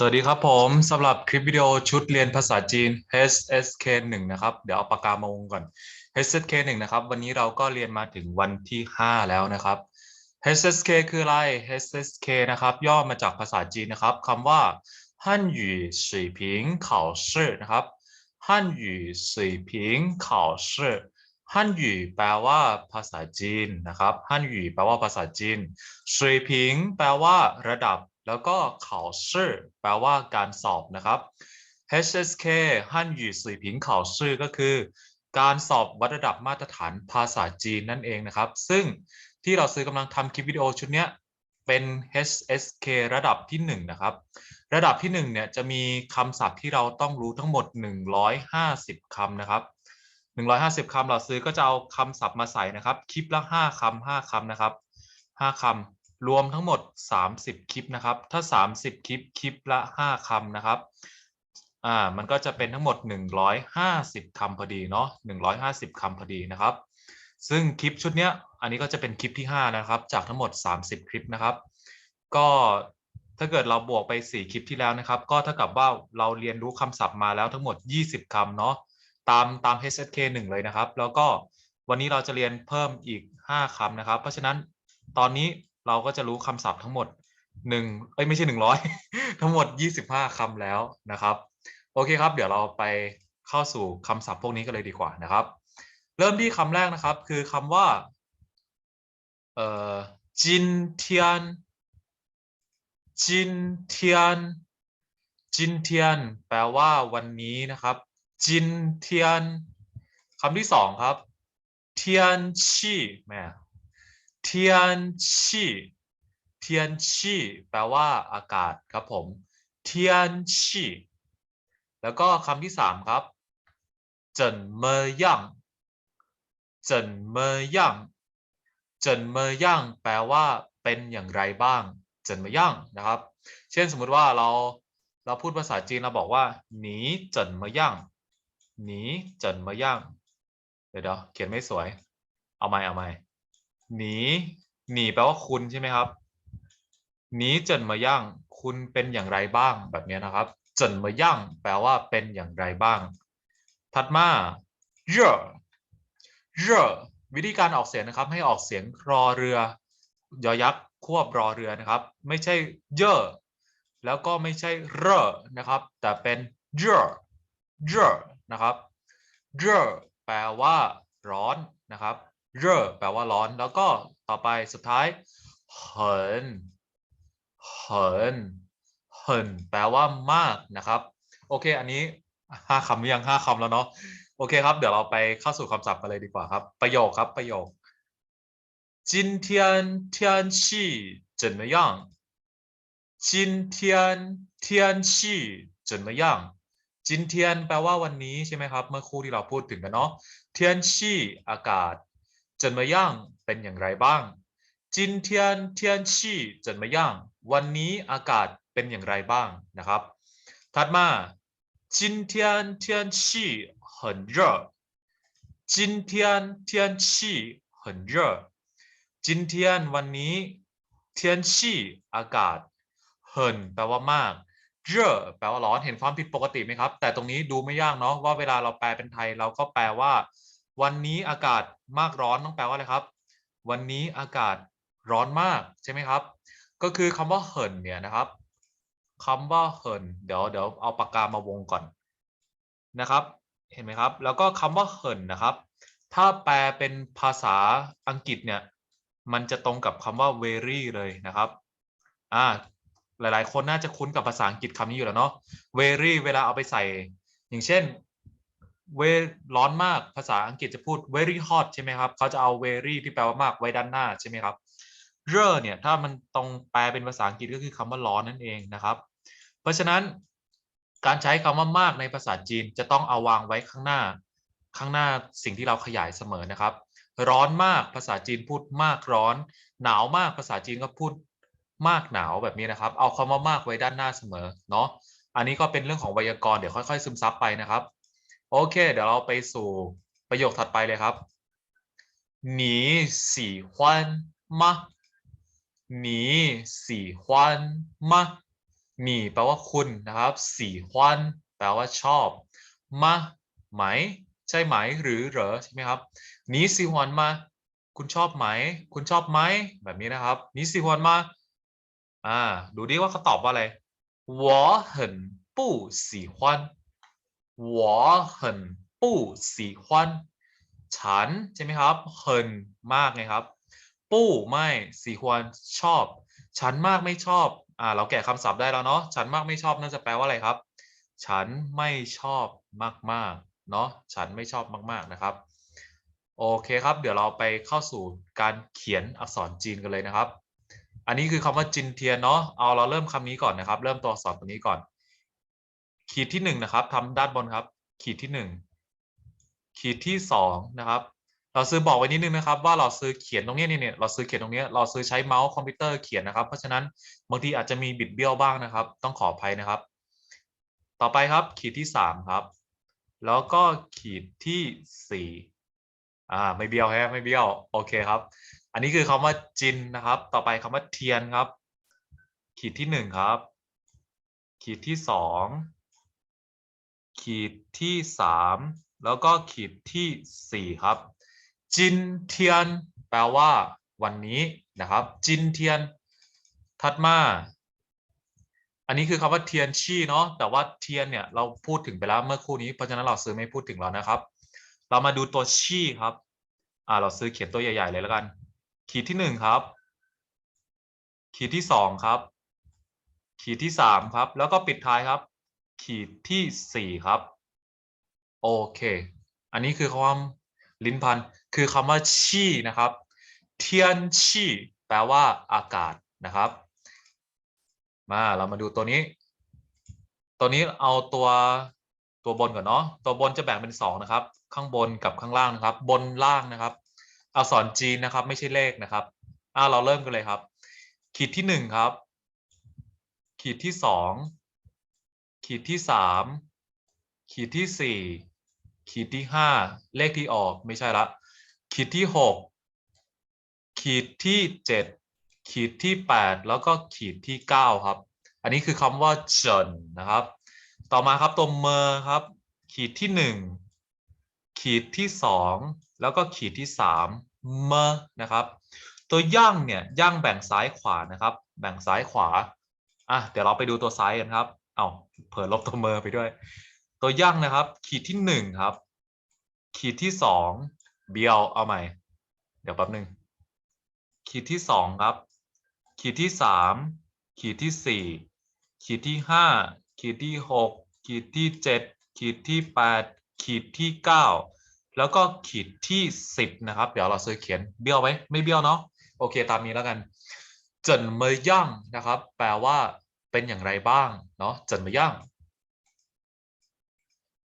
สวัสดีครับผมสำหรับคลิปวิดีโอชุดเรียนภาษาจีน HSK 1นะครับ เดี๋ยวเอาปากกามาวงก่อน HSK 1นะครับ วันนี้เราก็เรียนมาถึงวันที่ 5 แล้วนะครับ HSK คืออะไร HSK นะครับ ย่อมาจากภาษาจีนนะครับคำว่าฮั่นหยู่สีผิงข่าวชื่นะครับฮั่นหยู่สีผิงข่าวชื่ฮั่นหยู่แปลว่าภาษาจีนนะครับฮั่นหยู่แปลว่าภาษาจีนสีผิง แปลว่าระดับ แล้วก็เขาชื่อแปลว่าการสอบนะครับ HSK ฮั่นหยู่สุยผิงเขาวชื่อก็คือ การสอบวัดระดับมาตรฐานภาษาจีนนั่นเองนะครับ ซึ่งที่เราซื้อกำลังทำคลิปวิดีโอชุดนี้เป็น HSK ระดับที่ 1 นะครับ ระดับที่1เนี่ยจะมีคำศัพท์ที่เราต้องรู้ทั้งหมด 150 คำนะครับ 150 คำเราซื้อก็จะเอาคำศัพท์มาใส่นะครับ คลิปละ 5คำ5คำนะครับ 5คำ รวมทั้งหมด 30 คลิปนะครับ ถ้า 30 คลิป คลิปละ 5คำนะครับ อ่า มันก็จะเป็นทั้งหมด 150คำพอดีเนาะ 150คำพอดีนะครับ ซึ่งคลิปชุดเนี้ย อันนี้ก็จะเป็นคลิปที่ 5 นะครับ จากทั้งหมด 30 คลิปนะครับ ก็ถ้าเกิดเราบวกไป 4 คลิปที่แล้วนะครับ ก็เท่ากับว่าเราเรียนรู้คำศัพท์มาแล้วทั้งหมด 20 คำเนาะ ตามตาม HSK 1 เลยนะครับ แล้วก็วันนี้เราจะเรียนเพิ่มอีก 5คำนะครับ เพราะฉะนั้นตอนนี้ เราก็จะรู้คำศัพท์ทั้งหมด1เอ้ยไม่ใช่100ทั้งหมด25คำแล้วนะครับ โอเคครับ เดี๋ยวเราไปเข้าสู่คำศัพท์พวกนี้กันเลยดีกว่านะครับ เริ่มที่คำแรกนะครับ คือคำว่าเอ่อจินเทียนจินเทียนจินเทียนแปลว่าวันนี้นะครับ จินเทียนคำที่สองครับ เทียนชี่แม่ เทียนชีเทียนชีแปลว่าอากาศครับผมเทียนชีแล้วก็คำที่สามครับเจินเมย่างเจินเมย่างเจินเมย่างแปลว่าเป็นอย่างไรบ้างเจินเมย่างนะครับ เช่นสมมุติว่าเราเราพูดภาษาจีนเราบอกว่าหนีเจินเมย่างหนีเจินเมย่างเดี๋ยวเดี๋ยวเขียนไม่สวย เอาใหม่เอาใหม่ หนีหนีแปลว่าคุณใช่ไหมครับหนีเจินเมย่าง คุณเป็นอย่างไรบ้างแบบนี้นะครับเจินเมย่างแปลว่าเป็นอย่างไรบ้าง ถัดมาเย่อเย่อวิธีการออกเสียงนะครับ ให้ออกเสียงรอเรือยอยักษ์ควบรอเรือนะครับ ไม่ใช่เย่อแล้วก็ไม่ใช่เร่อนะครับ แต่เป็นเย่อเย่อนะครับเย่อแปลว่าร้อนนะครับ เร่อแปลว่าร้อน แล้วก็ต่อไปสุดท้ายเหินเหินเหินแปลว่ามากนะครับ โอเค อันนี้ห้าคำหรือยังห้าคำแล้วเนาะโอเคครับ เดี๋ยวเราไปเข้าสู่คำศัพท์กันเลยดีกว่าครับ ประโยคครับประโยค今天天气怎么样今天天气怎么样จินเทียนแปลว่าวันนี้ใช่ไหมครับ เมื่อครู่ที่เราพูดถึงกันเนาะเทียนชีอากาศ 怎么งเป็นอย่างไรบ้างจินเทียนเทียนชี怎么样วันนี้อากาศเป็นอย่างไรบ้างนะครับ ถัดมาจินเทียนเที很热จินเทียน很热จิวันนี้เทียนชีอากาศเหินแปลว่ามากเยอะแปลว่าร้อนเห็นความผิดปกติไหมครับ แต่ตรงนี้ดูไม่ยากเนาะว่าเวลาเราแปลเป็นไทยเราก็แปลว่า วันนี้อากาศมากร้อนต้องแปลว่าอะไรครับ วันนี้อากาศร้อนมากใช่ไหมครับ ก็คือคำว่าเหินเนี่ยนะครับคำว่าเหินเดี๋ยวเดี๋ยวเอาปากกามาวงก่อนนะครับ เห็นไหมครับ แล้วก็คำว่าเหินนะครับ ถ้าแปลเป็นภาษาอังกฤษเนี่ยมันจะตรงกับคำว่า very เลยนะครับอ่าหลาย ๆ คนน่าจะคุ้นกับภาษาอังกฤษคำนี้อยู่แล้วเนาะ very เวลาเอาไปใส่ อย่างเช่น เวร้อนมากภาษาอังกฤษจะพูด very hot ใช่ไหมครับเขาจะเอา very ที่แปลว่ามากไว้ด้านหน้าใช่ไหมครับเร่อเนี่ยถ้ามันตรงแปลเป็นภาษาอังกฤษก็คือคำว่าร้อนนั่นเองนะครับ เพราะฉะนั้นการใช้คำว่ามากในภาษาจีนจะต้องเอาวางไว้ข้างหน้า ข้างหน้าสิ่งที่เราขยายเสมอนะครับ ร้อนมากภาษาจีนพูดมากร้อน หนาวมากภาษาจีนก็พูดมากหนาวแบบนี้นะครับ เอาคำว่ามากไว้ด้านหน้าเสมอเนาะอันนี้ก็เป็นเรื่องของไวยากรณ์เดี๋ยวค่อยๆ ซึมซับไปนะครับ โอเค เดี๋ยวเราไปสู่ประโยคถัดไปเลยครับ你喜欢吗你喜欢吗 หนีแปลว่าคุณนะครับสี่ฮวนแปลว่าชอบมาไหม ใช่ไหมหรือเหรอใช่ไหมครับนี้ซีฮวนมา คุณชอบไหม คุณชอบไหม แบบนี้นะครับนี้ซีฮวนมา อ่า ดูดิว่าเขาตอบว่าอะไร我很不喜欢 我很不喜欢ฉันใช่ไหมครับเฮินมากไงครับ ปู้ไม่สีควรชอบ ฉันมากไม่ชอบ อ่า เราแกะคำศัพท์ได้แล้วเนาะ ฉันมากไม่ชอบน่าจะแปลว่าอะไรครับ ฉันไม่ชอบมากๆ เนาะ ฉันไม่ชอบมากๆนะครับ โอเคครับ เดี๋ยวเราไปเข้าสู่การเขียนอักษรจีนกันเลยนะครับ อันนี้คือคำว่าจินเทียนเนาะ เอาเราเริ่มคำนี้ก่อนนะครับ เริ่มตัวอักษรตัวนี้ก่อน ขีดที่หนึ่งนะครับทำด้านบนครับ ขีดที่หนึ่งขีดที่สองนะครับ เราซื้อบอกไว้นิดนึงนะครับ ว่าเราซื้อเขียนตรงนี้เนี่ยเราซื้อเขียนตรงนี้เราซื้อใช้เมาส์คอมพิวเตอร์เขียนนะครับ เพราะฉะนั้นบางทีอาจจะมีบิดเบี้ยวบ้างนะครับ ต้องขออภัยนะครับ ต่อไปครับ ขีดที่สามครับ แล้วก็ขีดที่สี่อ่าไม่เบี้ยวแฮะไม่เบี้ยวโอเคครับ อันนี้คือคำว่าจินนะครับ ต่อไปคำว่าเทียนครับ ขีดที่หนึ่งครับ ขีดที่สอง ขีดที่สามแล้วก็ขีดที่สี่ครับ จินเทียน แปลว่า วันนี้นะครับ จินเทียน ถัดมา อันนี้คือคำว่าเทียนชี่เนาะแต่ว่าเทียนเนี่ยเราพูดถึงไปแล้วเมื่อครู่นี้เพราะฉะนั้นเราซื้อไม่พูดถึงแล้วนะครับ เรามาดูตัวชี่ครับอ่าเราซื้อเขียนตัวใหญ่ ๆ เลยแล้วกัน ขีดที่หนึ่งครับ ขีดที่สองครับ ขีดที่สามครับ แล้วก็ปิดท้ายครับ ขีดที่สี่ครับ โอเค อันนี้คือคำลิ้นพัน คือคำว่าชี่นะครับ เทียนชี่แปลว่าอากาศนะครับ มาเรามาดูตัวนี้ ตัวนี้เอาตัวตัวบนก่อนเนาะ ตัวบนจะแบ่งเป็นสองนะครับ ข้างบนกับข้างล่างนะครับ บนล่างนะครับ อักษรจีนนะครับ ไม่ใช่เลขนะครับ อ่าเราเริ่มกันเลยครับ ขีดที่หนึ่งครับ ขีดที่สอง ขีดที่สามขีดที่สี่ขีดที่ห้าเลขที่ออกไม่ใช่ละ ขีดที่หกขีดที่เจ็ดขีดที่แปดแล้วก็ขีดที่เก้าครับ อันนี้คือคำว่าเจินนะครับ ต่อมาครับตัวเมอร์ครับ ขีดที่หนึ่งขีดที่สองแล้วก็ขีดที่สามเมอร์นะครับ ตัวย่างเนี่ยย่างแบ่งซ้ายขวานะครับ แบ่งซ้ายขวาอะเดี๋ยวเราไปดูตัวซ้ายกันครับ เอาเผิ่ลบตัวเมอร์ไปด้วย ตัวย่างนะครับ ขีดที่หนึ่งครับ ขีดที่สองเบียวเอาใหม่ เดี๋ยวแป๊บหนึ่งขีดที่สองครับ ขีดที่สามขีดที่สี่ขีดที่ห้าขีดที่หกขีดที่เจ็ดขีดที่แปดขีดที่เก้าแล้วก็ขีดที่สิบนะครับ เดี๋ยวเราซื้อเขียนเบี้ยวไหมไม่เบี้ยวเนาะโอเคตามนี้แล้วกัน เจินเมยย่างนะครับ แปลว่า เป็นอย่างไรบ้างเนาะจินมยย่าง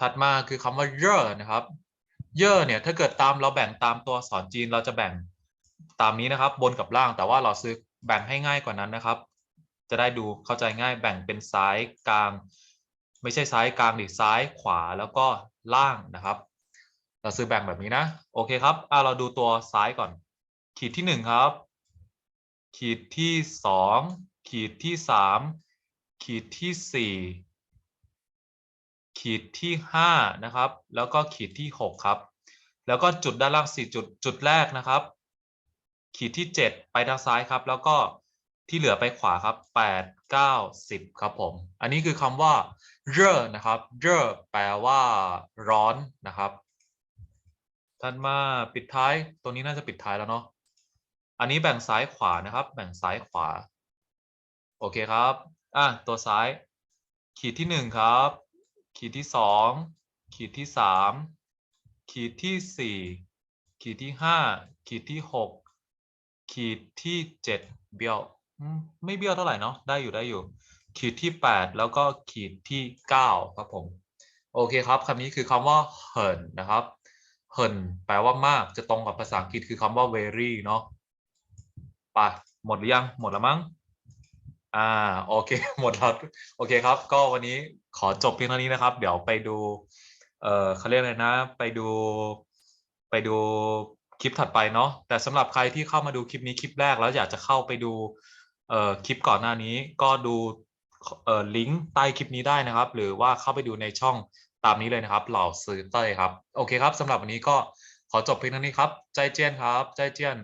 ถัดมาคือคำว่าเย่อนะครับเย่อเนี่ยถ้าเกิดตามเราแบ่งตามตัวอักษรจีนเราจะแบ่งตามนี้นะครับ บนกับล่างแต่ว่าเราซื้อแบ่งให้ง่ายกว่านั้นนะครับ จะได้ดูเข้าใจง่ายแบ่งเป็นซ้ายกลาง ไม่ใช่ซ้ายกลางดิซ้ายขวาแล้วก็ล่างนะครับ เราซื้อแบ่งแบบนี้นะ โอเคครับอ่าเราดูตัวซ้ายก่อน ขีดที่หนึ่งครับ ขีดที่สองขีดที่สาม ขีดที่สี่ขีดที่ห้านะครับ แล้วก็ขีดที่หกครับ แล้วก็จุดด้านล่างสี่จุด จุดแรกนะครับ ขีดที่เจ็ดไปทางซ้ายครับ แล้วก็ที่เหลือไปขวาครับแปดเก้าสิบครับผม อันนี้คือคำว่าเร่อนะครับเร่อแปลว่าร้อนนะครับท่านมาปิดท้าย ตัวนี้น่าจะปิดท้ายแล้วเนาะ อันนี้แบ่งซ้ายขวานะครับ แบ่งซ้ายขวา โอเคครับ อะตัวซ้าย ขีดที่หนึ่งครับ ขีดที่สองขีดที่สามขีดที่สี่ขีดที่ห้าขีดที่หกขีดที่เจ็ดเบี้ยวไม่เบี้ยวเท่าไหร่เนาะได้อยู่ได้อยู่ ขีดที่แปดแล้วก็ขีดที่เก้าครับผม โอเคครับคำนี้คือคำว่าเหินนะครับเหินแปลว่ามากจะตรงกับภาษาอังกฤษคือคำว่า very เนาะไปหมดหรือยังหมดแล้วมั้ง อ่าโอเค หมดแล้วโอเคครับ ก็วันนี้ขอจบเพียงเท่านี้นะครับ เดี๋ยวไปดู เอ่อเขาเรียกอะไรนะ ไปดู ไปดูคลิปถัดไปเนาะแต่สำหรับใครที่เข้ามาดูคลิปนี้คลิปแรกแล้วอยากจะเข้าไปดู เอ่อคลิปก่อนหน้านี้ ก็ดูเอ่อลิงก์ใต้คลิปนี้ได้นะครับ หรือว่าเข้าไปดูในช่องตามนี้เลยนะครับ เหล่าซื้อเต้ยครับ โอเคครับสำหรับวันนี้ก็ขอจบเพียงเท่านี้ครับ ใจเจียนครับ ใจเจียน